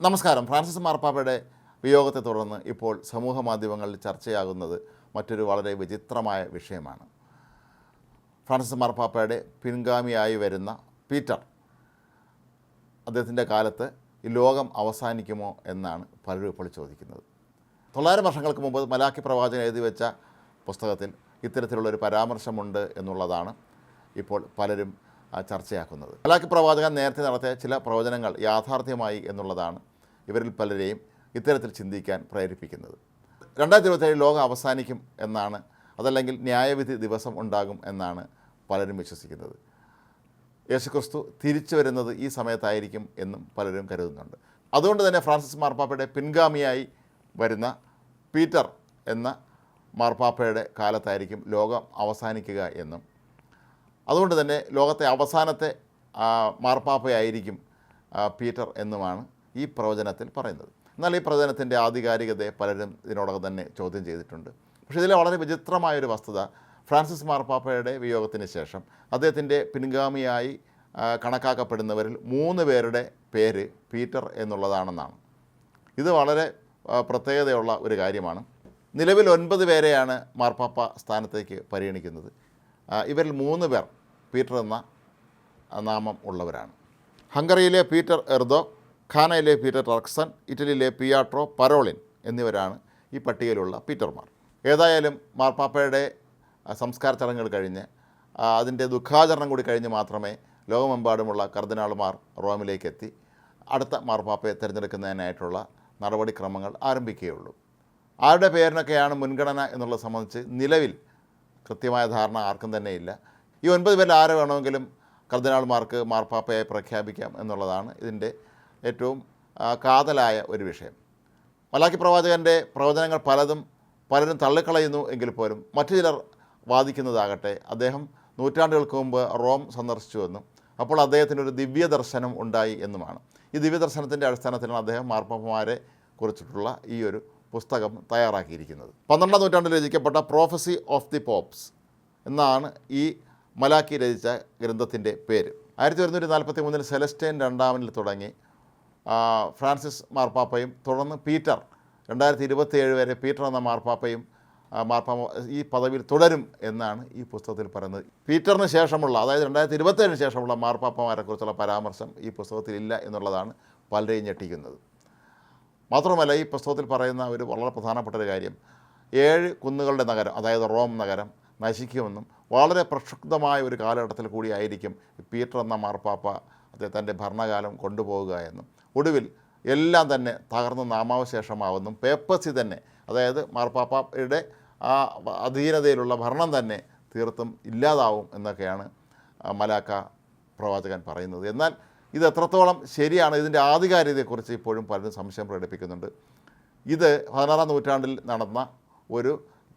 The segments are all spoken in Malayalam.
നമസ്കാരം. ഫ്രാൻസിസ് മാർപ്പാപ്പയുടെ വിയോഗത്തെ തുടർന്ന് ഇപ്പോൾ സമൂഹ മാധ്യമങ്ങളിൽ ചർച്ചയാകുന്നത് മറ്റൊരു വളരെ വിചിത്രമായ വിഷയമാണ്. ഫ്രാൻസിസ് മാർപ്പാപ്പയുടെ പിൻഗാമിയായി വരുന്ന പീറ്റർ. അദ്ദേഹത്തിന്റെ കാലത്ത് ഈ ലോകം അവസാനിക്കുമോ എന്നാണ് പലരും ഇപ്പോൾ ചോദിക്കുന്നത്. തൊള്ളായിരം വർഷങ്ങൾക്ക് മുമ്പ് മലാക്കി പ്രവാചകൻ എഴുതി വെച്ച പുസ്തകത്തിൽ ഇത്തരത്തിലുള്ളൊരു പരാമർശമുണ്ട് എന്നുള്ളതാണ് ഇപ്പോൾ പലരും ചർച്ചയാക്കുന്നത്. അലാഖ് പ്രവാചകൻ നേരത്തെ നടത്തിയ ചില പ്രവചനങ്ങൾ യാഥാർത്ഥ്യമായി എന്നുള്ളതാണ് ഇവരിൽ പലരെയും ഇത്തരത്തിൽ ചിന്തിക്കാൻ പ്രേരിപ്പിക്കുന്നത്. രണ്ടായിരത്തി ഇരുപത്തേഴ് ലോകം അവസാനിക്കും എന്നാണ് അതല്ലെങ്കിൽ ന്യായവിധി ദിവസം ഉണ്ടാകും എന്നാണ് പലരും വിശ്വസിക്കുന്നത്. യേശുക്രിസ്തു തിരിച്ചു വരുന്നത് ഈ സമയത്തായിരിക്കും എന്നും പലരും കരുതുന്നുണ്ട്. അതുകൊണ്ട് തന്നെ ഫ്രാൻസിസ് മാർപ്പാപ്പയുടെ പിൻഗാമിയായി വരുന്ന പീറ്റർ എന്ന മാർപ്പാപ്പയുടെ കാലത്തായിരിക്കും ലോകം അവസാനിക്കുക എന്നും അതുകൊണ്ട് തന്നെ ലോകത്തെ അവസാനത്തെ മാർപ്പാപ്പയായിരിക്കും പീറ്റർ എന്നുമാണ് ഈ പ്രവചനത്തിൽ പറയുന്നത്. എന്നാൽ ഈ പ്രവചനത്തിന്റെ ആധികാരികതയെ പലരും ഇതിനോടകം തന്നെ ചോദ്യം ചെയ്തിട്ടുണ്ട്. പക്ഷേ ഇതിലെ വളരെ വിചിത്രമായൊരു വസ്തുത ഫ്രാൻസിസ് മാർപ്പാപ്പയുടെ വിയോഗത്തിന് ശേഷം അദ്ദേഹത്തിന്റെ പിൻഗാമിയായി കണക്കാക്കപ്പെടുന്നവരിൽ മൂന്ന് പേരുടെ പേര് പീറ്റർ എന്നുള്ളതാണെന്നാണ്. ഇത് വളരെ പ്രത്യേകതയുള്ള ഒരു കാര്യമാണ്. നിലവിൽ ഒൻപത് പേരെയാണ് മാർപ്പാപ്പ സ്ഥാനത്തേക്ക് പരിഗണിക്കുന്നത്. ഇവരിൽ മൂന്ന് പേർ പീറ്റർ എന്ന നാമം ഉള്ളവരാണ്. ഹംഗറിയിലെ പീറ്റർ എർദോ ഖാനയിലെ പീറ്റർ ടർക്സൺ ഇറ്റലിയിലെ പിയാട്രോ പരോളിൻ എന്നിവരാണ് ഈ പട്ടികയിലുള്ള പീറ്റർമാർ. ഏതായാലും മാർപ്പാപ്പയുടെ സംസ്കാര ചടങ്ങുകൾ കഴിഞ്ഞ് അതിന്റെ ദുഃഖാചരണം കൂടി കഴിഞ്ഞ് മാത്രമേ ലോകമെമ്പാടുമുള്ള കർദിനാളുമാർ റോമിലേക്ക് എത്തി അടുത്ത മാർപ്പാപ്പയെ തിരഞ്ഞെടുക്കുന്നതിനായിട്ടുള്ള നടപടിക്രമങ്ങൾ ആരംഭിക്കുകയുള്ളൂ. ആരുടെ പേരിനൊക്കെയാണ് മുൻഗണന എന്നുള്ളത് സംബന്ധിച്ച് നിലവിൽ കൃത്യമായ ധാരണ ആർക്കും തന്നെ ഇല്ല ഈ ഒൻപത് പേരിൽ ആരെ വേണമെങ്കിലും കർദിനാൾമാർക്ക് മാർപ്പാപ്പയെ പ്രഖ്യാപിക്കാം എന്നുള്ളതാണ് ഇതിന്റെ ഏറ്റവും കാതലായ ഒരു വിഷയം. മലാക്കി പ്രവാചകന്റെ പ്രവചനങ്ങൾ പലതും പലരും തള്ളിക്കളയുന്നു എങ്കിൽ പോലും മറ്റു ചിലർ വാദിക്കുന്നതാകട്ടെ അദ്ദേഹം നൂറ്റാണ്ടുകൾക്ക് മുമ്പ് റോം സന്ദർശിച്ചുവെന്നും അപ്പോൾ അദ്ദേഹത്തിന് ഒരു ദിവ്യ ദർശനം ഉണ്ടായി എന്നുമാണ്. ഈ ദിവ്യ ദർശനത്തിന്റെ അടിസ്ഥാനത്തിലാണ് അദ്ദേഹം മാർപ്പാപ്പമാരെ കുറിച്ചിട്ടുള്ള ഈ ഒരു പുസ്തകം തയ്യാറാക്കിയിരിക്കുന്നത്. പന്ത്രണ്ടാം നൂറ്റാണ്ടിൽ രചിക്കപ്പെട്ട പ്രോഫസി ഓഫ് ദി പോപ്സ് എന്നാണ് ഈ മലാക്കി രചിച്ച ഗ്രന്ഥത്തിന്റെ പേര്. ആയിരത്തി ഒരുന്നൂറ്റി നാൽപ്പത്തി മൂന്നിൽ സെലസ്റ്റൈൻ രണ്ടാമനിൽ തുടങ്ങി ഫ്രാൻസിസ് മാർപ്പാപ്പയും തുടർന്ന് പീറ്റർ. രണ്ടായിരത്തി ഇരുപത്തിയേഴ് വരെ പീറ്റർ എന്ന മാർപ്പാപ്പയും മാർപ്പാപ്പ ഈ പദവിയിൽ തുടരും എന്നാണ് ഈ പുസ്തകത്തിൽ പറയുന്നത്. പീറ്ററിന് ശേഷമുള്ള അതായത് രണ്ടായിരത്തി ഇരുപത്തേഴിന് ശേഷമുള്ള മാർപ്പാപ്പമാരെക്കുറിച്ചുള്ള പരാമർശം ഈ പുസ്തകത്തിൽ ഇല്ല എന്നുള്ളതാണ് പലരെയും ഞെട്ടിക്കുന്നത്. മാത്രമല്ല ഈ പുസ്തകത്തിൽ പറയുന്ന ഒരു വളരെ പ്രധാനപ്പെട്ട ഒരു കാര്യം. ഏഴ് കുന്നുകളുടെ നഗരം അതായത് റോം നഗരം നശിക്കുമെന്നും വളരെ പ്രക്ഷുബ്ധമായ ഒരു കാലഘട്ടത്തിൽ കൂടിയായിരിക്കും പീറ്റർ എന്ന മാർപ്പാപ്പ അദ്ദേഹം തന്റെ ഭരണകാലം കൊണ്ടുപോവുക എന്നും. ഒടുവിൽ എല്ലാം തന്നെ തകർന്ന് നാമാവശേഷമാവുന്നും പേപ്പസി തന്നെ അതായത് മാർപ്പാപ്പയുടെ ആ അധീനതയിലുള്ള ഭരണം തന്നെ തീർത്തും ഇല്ലാതാവും എന്നൊക്കെയാണ് മലാക്ക പ്രവാചകൻ പറയുന്നത്. എന്നാൽ ഇത് എത്രത്തോളം ശരിയാണ് ഇതിന്റെ ആധികാരികതയെക്കുറിച്ച് ഇപ്പോഴും പലരും സംശയം പ്രകടിപ്പിക്കുന്നുണ്ട്. ഇത് പതിനാറാം നൂറ്റാണ്ടിൽ നടന്ന ഒരു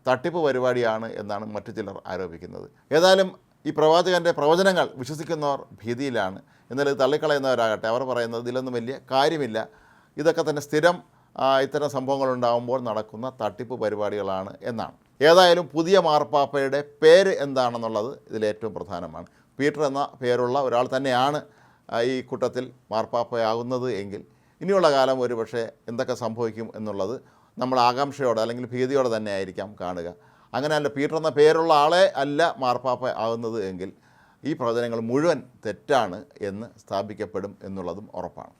തട്ടിപ്പ് പരിപാടിയാണ് എന്നാണ് മറ്റു ചിലർ ആരോപിക്കുന്നത്. ഏതായാലും ഈ പ്രവാചകന്റെ പ്രവചനങ്ങൾ വിശ്വസിക്കുന്നവർ ഭീതിയിലാണ്. എന്നാൽ ഇത് തള്ളിക്കളയുന്നവരാകട്ടെ. അവർ പറയുന്നത് ഇതിലൊന്നും വലിയ കാര്യമില്ല. ഇതൊക്കെ തന്നെ സ്ഥിരം ഇത്തരം സംഭവങ്ങൾ ഉണ്ടാകുമ്പോൾ നടക്കുന്ന തട്ടിപ്പ് പരിപാടികളാണ് എന്നാണ്. ഏതായാലും പുതിയ മാർപ്പാപ്പയുടെ പേര് എന്താണെന്നുള്ളത് ഇതിലേറ്റവും പ്രധാനമാണ്. പീറ്റർ എന്ന പേരുള്ള ഒരാൾ തന്നെയാണ് ഈ കൂട്ടത്തിൽ മാർപ്പാപ്പയാകുന്നത് എങ്കിൽ ഇനിയുള്ള കാലം ഒരു പക്ഷേ എന്തൊക്കെ സംഭവിക്കും എന്നുള്ളത് നമ്മൾ ആകാംക്ഷയോടെ അല്ലെങ്കിൽ ഭീതിയോടെ തന്നെ ആയിരിക്കാം കാണുക. അങ്ങനെയല്ല പീറ്റർ എന്ന പേരുള്ള ആളെ അല്ല മാർപ്പാപ്പ ആകുന്നത് എങ്കിൽ ഈ പ്രവചനങ്ങൾ മുഴുവൻ തെറ്റാണ് എന്ന് സ്ഥാപിക്കപ്പെടും എന്നുള്ളതും ഉറപ്പാണ്.